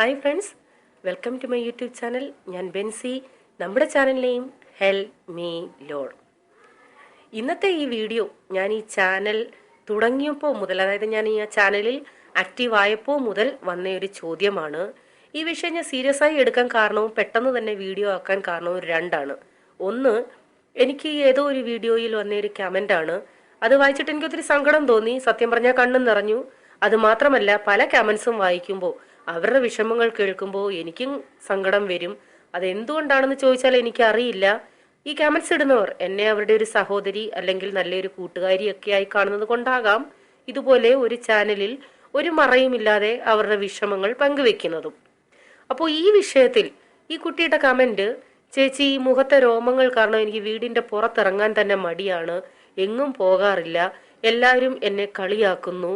Hi friends welcome to my YouTube channel. ഞാൻ ബെൻസി നമ്മുടെ ചാനലിനെയും നെയിം ഹെൽ മീ ലോഡ്. ഇന്നത്തെ ഈ വീഡിയോ ഞാൻ ഈ ചാനൽ തുടങ്ങിയപ്പോൾ മുതൽ അതായത് ഞാൻ ഈ ചാനലിൽ ആക്റ്റീവ് ആയപ്പോൾ മുതൽ വന്ന ഒരു ചോദ്യമാണ്. ഈ വിഷയം ഞാൻ സീരിയസ് ആയി എടുക്കാൻ കാരണവും പെട്ടെന്ന് തന്നെ വീഡിയോ ആക്കാൻ കാരണവും രണ്ടാണ്. ഒന്ന് എനിക്ക് ഏതോ ഒരു വീഡിയോയിൽ വന്ന ഒരു ആണ്. അത് വായിച്ചിട്ട് എനിക്ക് ഒത്തിരി സങ്കടം തോന്നി. സത്യം പറഞ്ഞാൽ കണ്ണും നിറഞ്ഞു. അത് മാത്രമല്ല പല കമൻസും വായിക്കുമ്പോൾ അവരുടെ വിഷമങ്ങൾ കേൾക്കുമ്പോൾ എനിക്കും സങ്കടം വരും. അതെന്തുകൊണ്ടാണെന്ന് ചോദിച്ചാൽ എനിക്കറിയില്ല. ഈ കമൻസ് ഇടുന്നവർ എന്നെ അവരുടെ ഒരു സഹോദരി അല്ലെങ്കിൽ നല്ലൊരു കൂട്ടുകാരിയൊക്കെ ആയി കാണുന്നത് കൊണ്ടാകാം. ഇതുപോലെ ഒരു ചാനലിൽ ഒരു മറയുമില്ലാതെ അവരുടെ വിഷമങ്ങൾ പങ്കുവെക്കുന്നതും. അപ്പോൾ ഈ വിഷയത്തിൽ ഈ കുട്ടിയുടെ കമന്റ് ചേച്ചി ഈ മുഖത്തെ രോമങ്ങൾ കാരണം എനിക്ക് വീടിന്റെ പുറത്തിറങ്ങാൻ തന്നെ മടിയാണ്. എങ്ങും പോകാറില്ല. എല്ലാവരും എന്നെ കളിയാക്കുന്നു.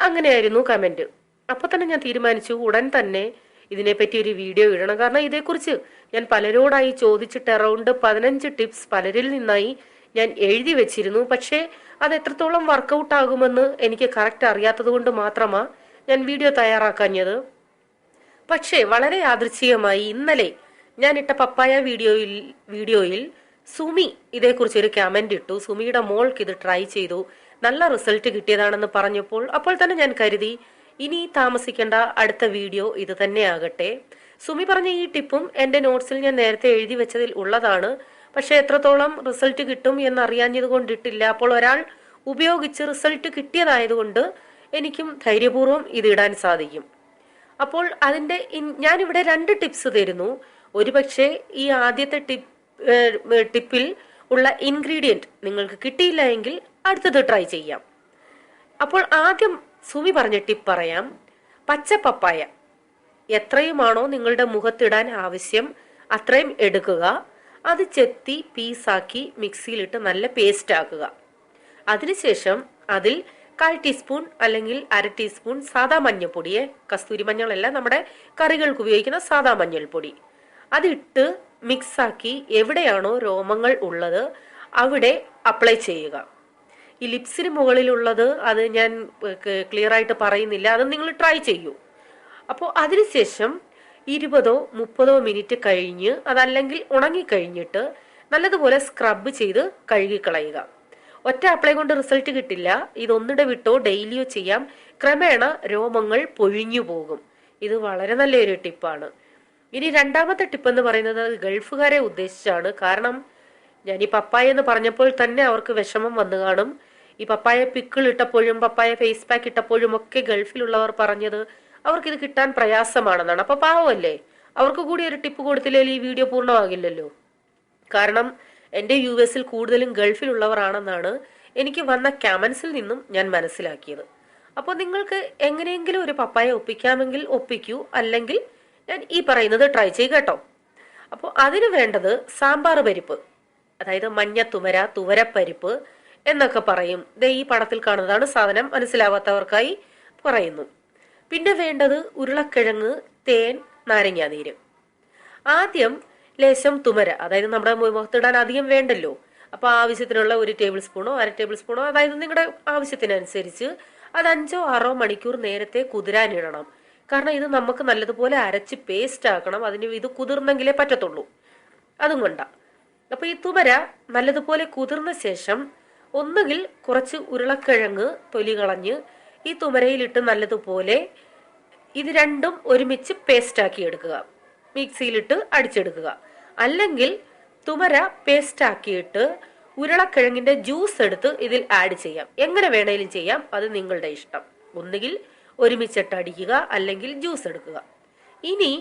അങ്ങനെയായിരുന്നു കമന്റ് അപ്പൊ തന്നെ ഞാൻ തീരുമാനിച്ചു ഉടൻ തന്നെ ഇതിനെപ്പറ്റി ഒരു വീഡിയോ ഇടണം. കാരണം ഇതേക്കുറിച്ച് ഞാൻ പലരോടായി ചോദിച്ചിട്ട് അറൗണ്ട് പതിനഞ്ച് ടിപ്സ് പലരിൽ നിന്നായി ഞാൻ എഴുതി വെച്ചിരുന്നു. പക്ഷേ അത് എത്രത്തോളം വർക്കൗട്ട് ആകുമെന്ന് എനിക്ക് കറക്റ്റ് അറിയാത്തത് കൊണ്ട് മാത്രമാ ഞാൻ വീഡിയോ തയ്യാറാക്കാഞ്ഞത്. പക്ഷേ വളരെ യാദൃച്ഛികമായി ഇന്നലെ ഞാൻ ഇട്ട പപ്പായ വീഡിയോയിൽ വീഡിയോയിൽ സുമി ഇതേക്കുറിച്ച് ഒരു കമന്റ് ഇട്ടു. സുമിയുടെ മോൾക്ക് ഇത് ട്രൈ ചെയ്തു. നല്ല റിസൾട്ട് കിട്ടിയതാണെന്ന് പറഞ്ഞപ്പോൾ അപ്പോൾ തന്നെ ഞാൻ കരുതി ഇനി താമസിക്കേണ്ട അടുത്ത വീഡിയോ ഇത് തന്നെയാകട്ടെ. സുമി പറഞ്ഞ ഈ ടിപ്പും എന്റെ നോട്ട്സിൽ ഞാൻ നേരത്തെ എഴുതി വെച്ചതിൽ ഉള്ളതാണ്. പക്ഷെ എത്രത്തോളം റിസൾട്ട് കിട്ടും എന്നറിയാഞ്ഞത് കൊണ്ടിട്ടില്ല. അപ്പോൾ ഒരാൾ ഉപയോഗിച്ച് റിസൾട്ട് കിട്ടിയതായതുകൊണ്ട് എനിക്കും ധൈര്യപൂർവം ഇത് ഇടാൻ സാധിക്കും. അപ്പോൾ അതിന്റെ ഞാൻ ഞാനിവിടെ രണ്ട് ടിപ്സ് തരുന്നു. ഒരുപക്ഷെ ഈ ആദ്യത്തെ ടിപ്പ് ടിപ്പിൽ ഉള്ള ഇൻഗ്രീഡിയന്റ് നിങ്ങൾക്ക് കിട്ടിയില്ല എങ്കിൽ അടുത്തത് ട്രൈ ചെയ്യാം. അപ്പോൾ ആദ്യം സുമി പറഞ്ഞ ടിപ്പ് പറയാം. പച്ച പപ്പായ. എത്രയുമാണോ നിങ്ങളുടെ മുഖത്തിടാൻ ആവശ്യം അത്രയും എടുക്കുക. അത് ചെത്തി പീസാക്കി മിക്സിയിലിട്ട് നല്ല പേസ്റ്റ് ആക്കുക. അതിനുശേഷം അതിൽ കാൽ ടീസ്പൂൺ അല്ലെങ്കിൽ അര ടീസ്പൂൺ സാദാ മഞ്ഞൾപ്പൊടിയെ കസ്തൂരി മഞ്ഞളല്ല നമ്മുടെ കറികൾക്ക് ഉപയോഗിക്കുന്ന സാദാ മഞ്ഞൾപ്പൊടി. അതിട്ട് മിക്സാക്കി എവിടെയാണോ രോമങ്ങൾ ഉള്ളത് അവിടെ അപ്ലൈ ചെയ്യുക. ഈ ലിപ്സിന് മുകളിലുള്ളത് അത് ഞാൻ ക്ലിയർ ആയിട്ട് പറയുന്നില്ല. അത് നിങ്ങൾ ട്രൈ ചെയ്യൂ. അപ്പോൾ അതിനുശേഷം ഇരുപതോ മുപ്പതോ മിനിറ്റ് കഴിഞ്ഞ് അതല്ലെങ്കിൽ ഉണങ്ങിക്കഴിഞ്ഞിട്ട് നല്ലതുപോലെ സ്ക്രബ് ചെയ്ത് കഴുകിക്കളയുക. ഒറ്റ അപ്ലൈ കൊണ്ട് റിസൾട്ട് കിട്ടില്ല. ഇതൊന്നിടെ വിട്ടോ ഡെയിലിയോ ചെയ്യാം. ക്രമേണ രോമങ്ങൾ പൊഴിഞ്ഞു പോകും. ഇത് വളരെ നല്ലൊരു ടിപ്പാണ് ഇനി രണ്ടാമത്തെ ടിപ്പ് എന്ന് പറയുന്നത് ഗൾഫുകാരെ ഉദ്ദേശിച്ചാണ്. കാരണം ഞാൻ ഈ പപ്പായ എന്ന് പറഞ്ഞപ്പോൾ തന്നെ അവർക്ക് വിഷമം വന്നു കാണും. ഈ പപ്പായ പിക്കിൾ ഇട്ടപ്പോഴും പപ്പായ ഫേസ് പാക്ക് ഇട്ടപ്പോഴും ഒക്കെ ഗൾഫിലുള്ളവർ പറഞ്ഞത് അവർക്ക് ഇത് കിട്ടാൻ പ്രയാസമാണെന്നാണ്. അപ്പൊ പാവമല്ലേ? അവർക്ക് കൂടി ഒരു ടിപ്പ് കൊടുത്തില്ലെങ്കിൽ ഈ വീഡിയോ പൂർണമാകില്ലല്ലോ? കാരണം എന്റെ യു എസിൽ കൂടുതലും ഗൾഫിലുള്ളവരാണെന്നാണ് എനിക്ക് വന്ന കമൻസിൽ നിന്നും ഞാൻ മനസ്സിലാക്കിയത്. അപ്പോൾ നിങ്ങൾക്ക് എങ്ങനെയെങ്കിലും ഒരു പപ്പായ ഒപ്പിക്കാമെങ്കിൽ ഒപ്പിക്കൂ അല്ലെങ്കിൽ ഞാൻ ഈ പറയുന്നത് ട്രൈ ചെയ്യുക കേട്ടോ. അപ്പോൾ അതിന് വേണ്ടത് സാമ്പാർ പരിപ്പ് അതായത് മഞ്ഞ തുവര തുവരപ്പരിപ്പ് എന്നൊക്കെ പറയും. ദേ ഈ പടത്തിൽ കാണുന്നതാണ് സാധനം. മനസ്സിലാവാത്തവർക്കായി പറയുന്നു. പിന്നെ വേണ്ടത് ഉരുളക്കിഴങ്ങ് തേൻ നാരങ്ങാനീര്. ആദ്യം ലേശം തുമര. അതായത് നമ്മുടെ മുഖത്തിടാൻ അധികം വേണ്ടല്ലോ. അപ്പൊ ആവശ്യത്തിനുള്ള ഒരു ടേബിൾ സ്പൂണോ അര ടേബിൾ സ്പൂണോ അതായത് നിങ്ങളുടെ ആവശ്യത്തിനനുസരിച്ച് അത് അഞ്ചോ ആറോ മണിക്കൂർ നേരത്തെ കുതിരാനിടണം കാരണം ഇത് നമുക്ക് നല്ലതുപോലെ അരച്ച് പേസ്റ്റ് ആക്കണം. അതിന് ഇത് കുതിർന്നെങ്കിലേ പറ്റത്തുള്ളൂ. അതും കൊണ്ടാ. അപ്പൊ ഈ തുമര നല്ലതുപോലെ കുതിർന്ന ശേഷം ഒന്നുകിൽ കുറച്ച് ഉരുളക്കിഴങ്ങ് തൊലി കളഞ്ഞ് ഈ തുമരയിലിട്ട് നല്ലതുപോലെ ഇത് രണ്ടും ഒരുമിച്ച് പേസ്റ്റ് ആക്കി എടുക്കുക. മിക്സിയിലിട്ട് അടിച്ചെടുക്കുക. അല്ലെങ്കിൽ തുമര പേസ്റ്റ് ആക്കിയിട്ട് ഉരുളക്കിഴങ്ങിന്റെ ജ്യൂസ് എടുത്ത് ഇതിൽ ആഡ് ചെയ്യാം. എങ്ങനെ വേണേലും ചെയ്യാം. അത് നിങ്ങളുടെ ഇഷ്ടം. ഒന്നുകിൽ ഒരുമിച്ചിട്ട് അടിക്കുക അല്ലെങ്കിൽ ജ്യൂസ് എടുക്കുക. ഇനി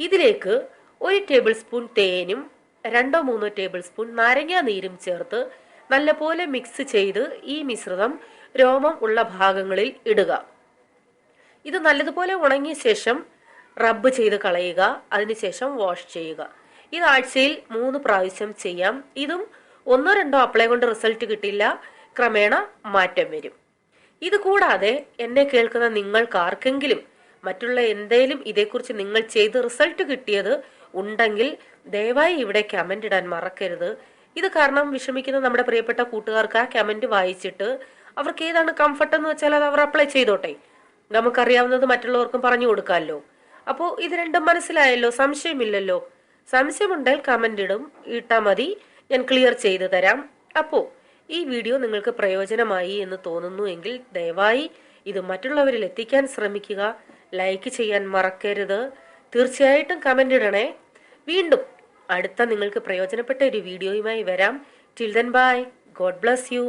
ഇതിലേക്ക് ഒരു ടേബിൾ സ്പൂൺ തേനും രണ്ടോ മൂന്നോ ടേബിൾ സ്പൂൺ നാരങ്ങാ നീരും ചേർത്ത് നല്ലപോലെ മിക്സ് ചെയ്ത് ഈ മിശ്രിതം രോമം ഉള്ള ഭാഗങ്ങളിൽ ഇടുക. ഇത് നല്ലതുപോലെ ഉണങ്ങിയ ശേഷം റബ്ബ് ചെയ്ത് കളയുക. അതിനുശേഷം വാഷ് ചെയ്യുക. ഇത് ആഴ്ചയിൽ മൂന്ന് പ്രാവശ്യം ചെയ്യാം. ഇതും ഒന്നോ രണ്ടോ അപ്ലൈ കൊണ്ട് റിസൾട്ട് കിട്ടില്ല. ക്രമേണ മാറ്റം വരും. ഇത് കൂടാതെ എന്നെ കേൾക്കുന്ന നിങ്ങൾക്ക് ആർക്കെങ്കിലും മറ്റുള്ള എന്തേലും ഇതേക്കുറിച്ച് നിങ്ങൾ ചെയ്ത് റിസൾട്ട് കിട്ടിയത് ഉണ്ടെങ്കിൽ ദയവായി ഇവിടെ കമന്റ് ഇടാൻ മറക്കരുത്. ഇത് കാരണം വിഷമിക്കുന്ന നമ്മുടെ പ്രിയപ്പെട്ട കൂട്ടുകാർക്ക് ആ കമന്റ് വായിച്ചിട്ട് അവർക്ക് ഏതാണ് കംഫർട്ട് എന്ന് വെച്ചാൽ അത് അവർ അപ്ലൈ ചെയ്തോട്ടെ. നമുക്കറിയാവുന്നത് മറ്റുള്ളവർക്കും പറഞ്ഞു കൊടുക്കാമല്ലോ. അപ്പോൾ ഇത് രണ്ടും മനസ്സിലായല്ലോ? സംശയമില്ലല്ലോ? സംശയമുണ്ടെങ്കിൽ കമന്റ് ഇടും. ഇട്ടാൽ മതി. ഞാൻ ക്ലിയർ ചെയ്തു തരാം. അപ്പോൾ ഈ വീഡിയോ നിങ്ങൾക്ക് പ്രയോജനമായി എന്ന് തോന്നുന്നു എങ്കിൽ ദയവായി ഇത് മറ്റുള്ളവരിൽ എത്തിക്കാൻ ശ്രമിക്കുക. ലൈക്ക് ചെയ്യാൻ മറക്കരുത്. തീർച്ചയായിട്ടും കമന്റ് ഇടണേ. വീണ്ടും അടുത്ത നിങ്ങൾക്ക് പ്രയോജനപ്പെട്ട ഒരു വീഡിയോയുമായി വരാം. Till then bye God bless you